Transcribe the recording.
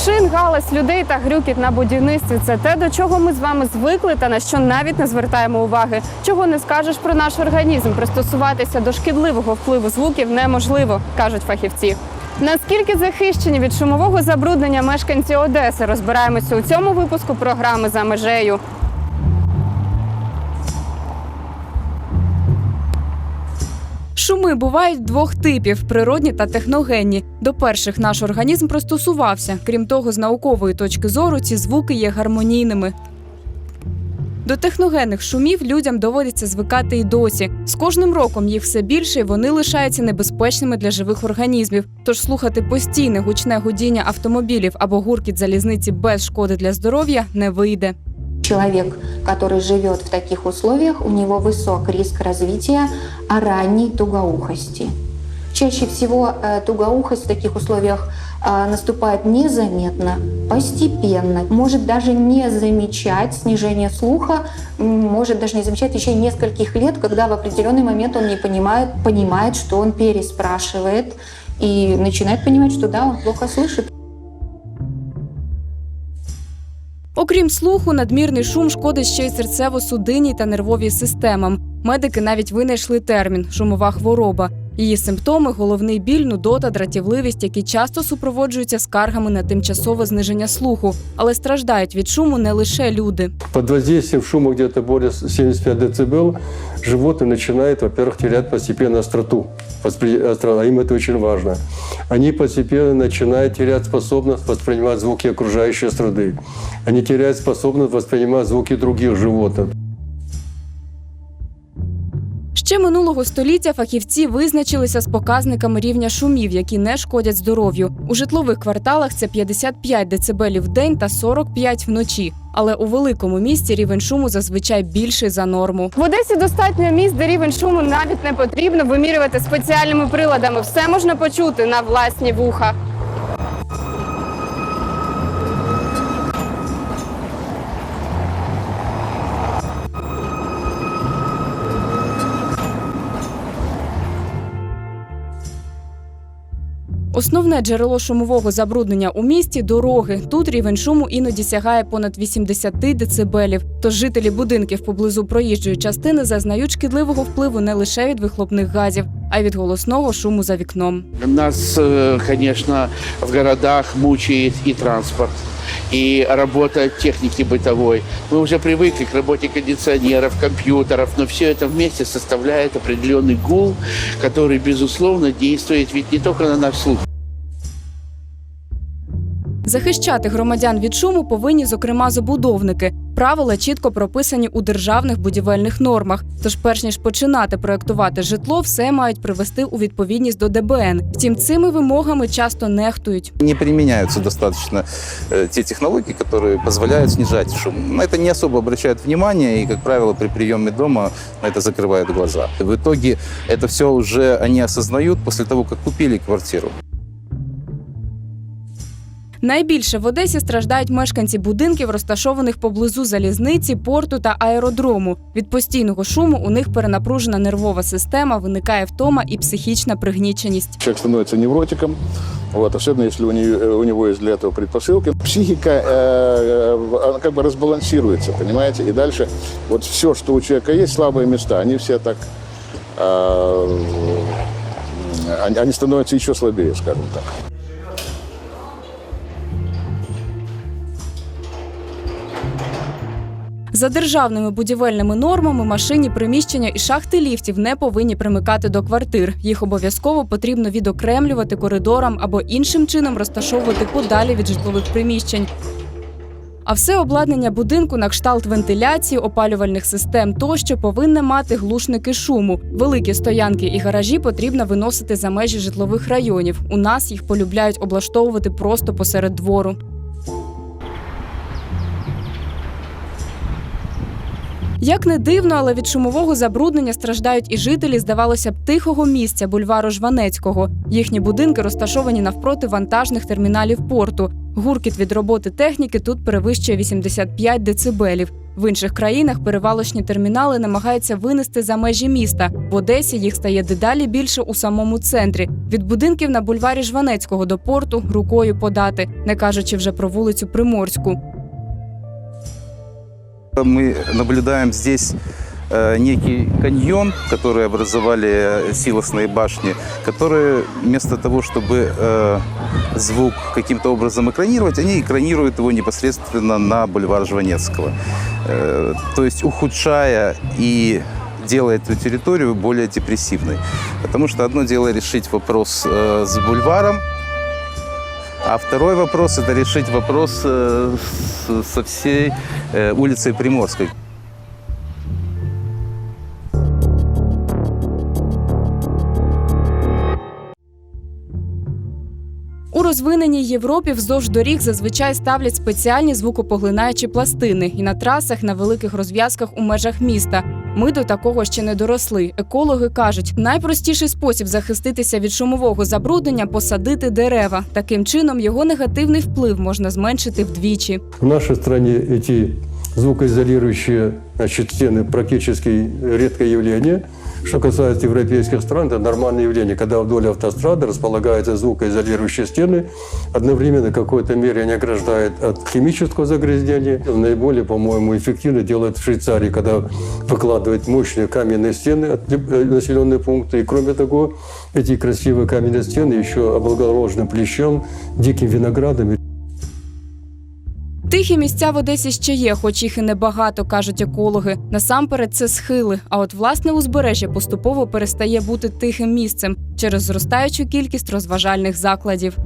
машин, галас людей та грюкіт на будівництві це те, до чого ми з вами звикли та на що навіть не звертаємо уваги. Чого не скажеш про наш організм, пристосуватися до шкідливого впливу звуків неможливо, кажуть фахівці. Наскільки захищені від шумового забруднення мешканці Одеси, розбираємося у цьому випуску програми за межею. Шуми бувають двох типів природні та техногенні. До перших наш організм пристосувався. Крім того, з наукової точки зору ці звуки є гармонійними. До техногенних шумів людям доводиться звикати і досі. З кожним роком їх все більше, і вони лишаються небезпечними для живих організмів. Тож слухати постійне гучне гудіння автомобілів або гуркіт залізниці без шкоди для здоров'я не вийде. Человек, который живет в таких условиях, у него высок риск развития ранней тугоухости. Чаще всего э, тугоухость в таких условиях э, наступает незаметно, постепенно, может даже не замечать снижение слуха, может даже не замечать течение нескольких лет, когда в определенный момент он не понимает, понимает, что он переспрашивает и начинает понимать, что да, он плохо слышит. Окрім слуху, надмірний шум шкодить ще й серцево-судинній та нервовій системам. Медики навіть винайшли термін шумова хвороба. Її симптоми головний біль, нудота, дратівливість, які часто супроводжуються скаргами на тимчасове зниження слуху, але страждають від шуму не лише люди. Под воздействием шума где-то более 75 дБ животное начинает, во-первых, терять постепенно остроту. Воспри- остро- А им это очень важно. Они постепенно начинают терять способность воспринимать звуки окружающей среды. Они теряют способность воспринимать звуки других животных. Минулого століття фахівці визначилися з показниками рівня шумів, які не шкодять здоров'ю. У житлових кварталах це 55 дБ в день та 45 вночі. Але у великому місті рівень шуму зазвичай більший за норму. В Одесі достатньо місць, де рівень шуму навіть не потрібно вимірювати спеціальними приладами. Все можна почути на власні вуха. Основне джерело шумового забруднення у місті дороги. Тут рівень шуму іноді сягає понад 80 децибелів. Тож жителі будинків поблизу проїжджої частини зазнають шкідливого впливу не лише від вихлопних газів, а й від голосного шуму за вікном. Нас, э, конечно, в городах мучает и транспорт, и работа техники бытовой. Мы уже привыкли к работе кондиционеров, компьютеров, но все это вместе составляет определенный гул, который, безусловно, действует ведь не только на наш слух, Захищати громадян від шуму повинні, зокрема, забудовники. Правила чітко прописані у державних будівельних нормах. Тож, перш ніж починати проектувати житло, все мають привести у відповідність до ДБН. Втім, цими вимогами часто нехтують. Не применяются достаточно э, те технологии, которые позволяют снижать шум. На это не особо обращают внимание, и, как правило, при приеме дома на это закрывают глаза. В итоге это все уже они осознают после того, как купили квартиру. Найбільше в Одесі страждають мешканці будинків, розташованих поблизу залізниці, порту та аеродрому. Від постійного шуму у них перенапружена нервова система, виникає втома і психічна пригніченість. Человек становится невротиком, вот, особенно если у него, у него есть для этого предпосылки. Психика э, э, она как бы разбалансируется, понимаете? И дальше вот все, что у человека есть, слабые места, они все так... э, они, они становятся еще слабее, скажем так. За державними будівельними нормами машині приміщення і шахти ліфтів не повинні примикати до квартир. Їх обов'язково потрібно відокремлювати коридорам або іншим чином розташовувати подалі від житлових приміщень. А все обладнання будинку на кшталт вентиляції, опалювальних систем тощо повинне мати глушники шуму. Великі стоянки і гаражі потрібно виносити за межі житлових районів. У нас їх полюбляють облаштовувати просто посеред двору. Як не дивно, але від шумового забруднення страждають і жителі, здавалося б, тихого місця бульвару Жванецького. Їхні будинки розташовані навпроти вантажних терміналів порту. Гуркіт від роботи техніки тут перевищує 85 децибелів. В інших країнах перевалочні термінали намагаються винести за межі міста. В Одесі їх стає дедалі більше у самому центрі. Від будинків на бульварі Жванецького до порту рукою подати, не кажучи вже про вулицю Приморську. Мы наблюдаем здесь э, некий каньон, который образовали э, силосные башни, которые вместо того, чтобы э, звук каким-то образом экранировать, они экранируют его непосредственно на бульвар Жванецкого. Э, то есть ухудшая и делая эту территорию более депрессивной. Потому что одно дело решить вопрос э, с бульваром, а второй вопрос – это решить вопрос э, с- со всей э, улицей Приморской. У розвиненій Європі вздовж доріг зазвичай ставлять спеціальні звукопоглинаючі пластини і на трасах на великих розв'язках у межах міста. Ми до такого ще не доросли. Екологи кажуть, найпростіший спосіб захиститися від шумового забруднення посадити дерева. Таким чином його негативний вплив можна зменшити вдвічі. В нашій країні ці звукоізолюючі значит, стены практически редкое явление. Что касается европейских стран, это нормальное явление, когда вдоль автострады располагаются звукоизолирующие стены. Одновременно в какой-то мере они ограждают от химического загрязнения. Наиболее, по-моему, эффективно делают в Швейцарии, когда выкладывают мощные каменные стены от э, населенные пункты. И кроме того, эти красивые каменные стены еще облагорожены плещом, диким виноградом Тихі місця в Одесі ще є, хоч їх і небагато, кажуть екологи. Насамперед це схили. А от власне узбережжя поступово перестає бути тихим місцем через зростаючу кількість розважальних закладів.